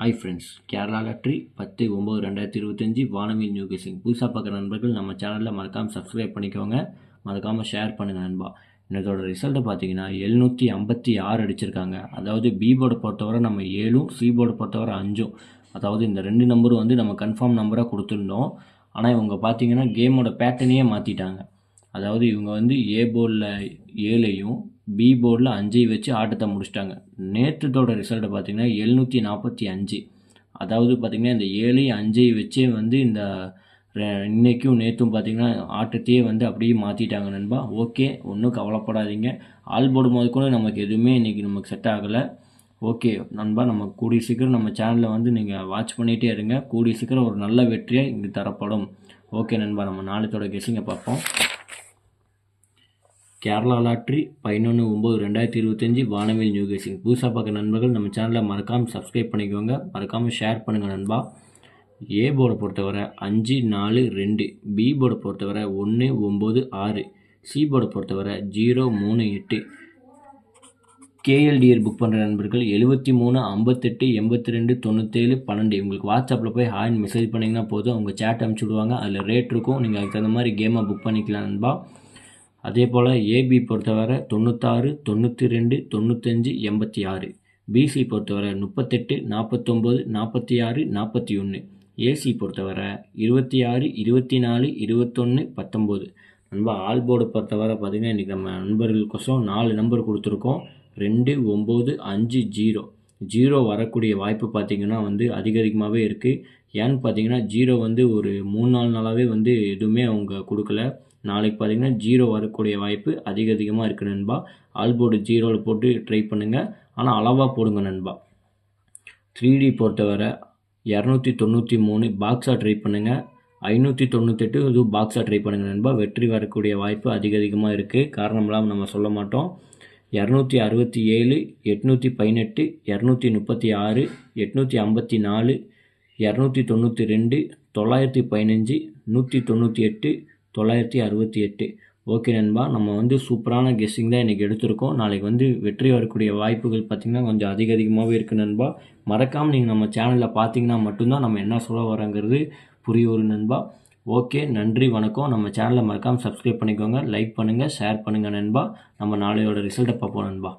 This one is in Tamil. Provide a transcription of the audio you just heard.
ஹாய் ஃப்ரெண்ட்ஸ் கேரளா லாட்ரி பத்து ஒம்பது ரெண்டாயிரத்தி இருபத்தஞ்சி வானவில் நியூ கேசிங். புதுசாக பார்க்குற நண்பர்கள் நம்ம சேனலில் மறக்காமல் சப்ஸ்கிரைப் பண்ணிக்கோங்க. மறக்காமல் ஷேர் பண்ணுங்கள் நண்பா. இதோட ரிசல்ட்டை பார்த்தீங்கன்னா எழுநூற்றி ஐம்பத்தி ஆறு அடிச்சிருக்காங்க. அதாவது பி போர்டை பொறுத்தவரை நம்ம ஏழும் சி போர்டை பொறுத்தவரை அஞ்சும். அதாவது இந்த ரெண்டு நம்பரும் வந்து நம்ம கன்ஃபார்ம் நம்பராக கொடுத்துருந்தோம். ஆனால் இவங்க பார்த்தீங்கன்னா கேமோட பேட்டர்னையே மாற்றிட்டாங்க அதாவது இவங்க வந்து ஏ போர்டில் ஏழையும் பி போர்டில் அஞ்சை வச்சு ஆட்டத்தை முடிச்சிட்டாங்க. நேற்றுத்தோட ரிசல்ட்டை பார்த்தீங்கன்னா எழுநூற்றி நாற்பத்தி அஞ்சு. அதாவது பார்த்திங்கன்னா இந்த ஏழை அஞ்சை வச்சே வந்து இந்த இன்றைக்கும் நேற்றும் பார்த்திங்கன்னா ஆட்டத்தையே வந்து அப்படியே மாற்றிட்டாங்க நண்பா. ஓகே ஒன்றும் கவலைப்படாதீங்க. ஆல் போர்டு போது கூட நமக்கு எதுவுமே இன்றைக்கி நமக்கு செட் ஆகலை. ஓகே நண்பா நம்ம கூடிய சீக்கிரம் நம்ம சேனலில் வந்து நீங்கள் வாட்ச் பண்ணிகிட்டே இருங்க. கூடிய சீக்கிரம் ஒரு நல்ல வெற்றியாக இங்கே தரப்படும். ஓகே நண்பா நம்ம நாளைத்தோட கெஸிங்கை பார்ப்போம். கேரளா லாட்ரி பதினொன்று ஒம்பது ரெண்டாயிரத்தி இருபத்தஞ்சி வானவில் நியூ கேசிங். புதுசாக பார்க்குற நண்பர்கள் நம்ம சேனலை மறக்காமல் சப்ஸ்கிரைப் பண்ணிக்கோங்க. மறக்காமல் ஷேர் பண்ணுங்கள் நண்பா. ஏ போர்டை பொறுத்தவரை அஞ்சு நாலு ரெண்டு. பி போர்டை பொறுத்தவரை ஒன்று ஒம்பது ஆறு. சி போர்டை பொறுத்தவரை ஜீரோ மூணு எட்டு. கேஎல்டிஎர் புக் பண்ணுற நண்பர்கள் எழுபத்தி மூணு ஐம்பத்தெட்டு எண்பத்தி ரெண்டு தொண்ணூற்றேழு பன்னெண்டு உங்களுக்கு வாட்ஸ்அப்பில் போய் ஹாய்னு மெசேஜ் பண்ணிங்கன்னா போதும். அவங்க சேட் அனுப்பிச்சி விடுவாங்க. அதில் ரேட் இருக்கும். நீங்கள் அதுக்கு தகுந்த மாதிரி கேமை புக் பண்ணிக்கலாம் நண்பா. அதே போல் ஏபி பொறுத்தவரை தொண்ணூத்தாறு தொண்ணூற்றி ரெண்டு தொண்ணூத்தஞ்சு எண்பத்தி ஆறு பிசி பொறுத்தவரை முப்பத்தெட்டு நாற்பத்தொம்போது நாற்பத்தி ஆறு நாற்பத்தி ஒன்று ஏசி பொறுத்தவரை இருபத்தி ஆறு இருபத்தி நாலு இருபத்தொன்று பத்தொம்போது. நண்பா ஆல் போர்டு பொறுத்தவரை பார்த்திங்கன்னா இன்றைக்கி நம்ம நண்பர்களுக்கோசம் நாலு நம்பர் கொடுத்துருக்கோம். ரெண்டு ஒம்பது அஞ்சு ஜீரோ. ஜீரோ வரக்கூடிய வாய்ப்பு பார்த்திங்கன்னா வந்து அதிகரிகமாகவே இருக்குது ஏன்னு பார்த்தீங்கன்னா ஜீரோ வந்து ஒரு மூணு நாலு நாளாகவே வந்து எதுவுமே அவங்க கொடுக்கல. நாளைக்கு பார்த்தீங்கன்னா ஜீரோ வரக்கூடிய வாய்ப்பு அதிக அதிகமாக இருக்குது நண்பா. ஆல்போர்டு ஜீரோவில் போட்டு ட்ரை பண்ணுங்கள் ஆனால் அளவாக போடுங்க நண்பா. த்ரீ டி பொறுத்தவரை இரநூத்தி தொண்ணூற்றி மூணு பாக்ஸாக ட்ரை பண்ணுங்கள் ஐநூற்றி தொண்ணூத்தெட்டு இது பாக்ஸாக ட்ரை பண்ணுங்கள் நண்பா. வெற்றி வரக்கூடிய வாய்ப்பு அதிக அதிகமாக இருக்குது காரணமெல்லாம் நம்ம சொல்ல மாட்டோம். இரநூத்தி அறுபத்தி ஏழு எட்நூற்றி பதினெட்டு இரநூத்தி முப்பத்தி ஆறு எட்நூற்றி ஐம்பத்தி நாலு இரநூத்தி தொண்ணூற்றி ரெண்டு தொள்ளாயிரத்தி பதினஞ்சு நூற்றி தொண்ணூற்றி எட்டு தொள்ளாயிரத்தி அறுபத்தி எட்டு. ஓகே நண்பா நம்ம வந்து சூப்பரான கெஸ்ஸிங் தான் இன்றைக்கி எடுத்திருக்கோம். நாளைக்கு வந்து வெற்றி வரக்கூடிய வாய்ப்புகள் பார்த்திங்கன்னா கொஞ்சம் அதிக அதிகமாகவே இருக்குது நண்பா. மறக்காமல் நீங்கள் நம்ம சேனலில் பார்த்தீங்கன்னா மட்டும்தான் நம்ம என்ன சொல்ல வரோங்கிறது புரிய ஒரு நண்பா. ஓகே நன்றி வணக்கம். நம்ம சேனலை மறக்காமல் சப்ஸ்கிரைப் பண்ணிக்கோங்க லைக் பண்ணுங்கள் ஷேர் பண்ணுங்கள் நண்பா. நம்ம நாளையோட ரிசல்ட்டை பார்ப்போம் நண்பா.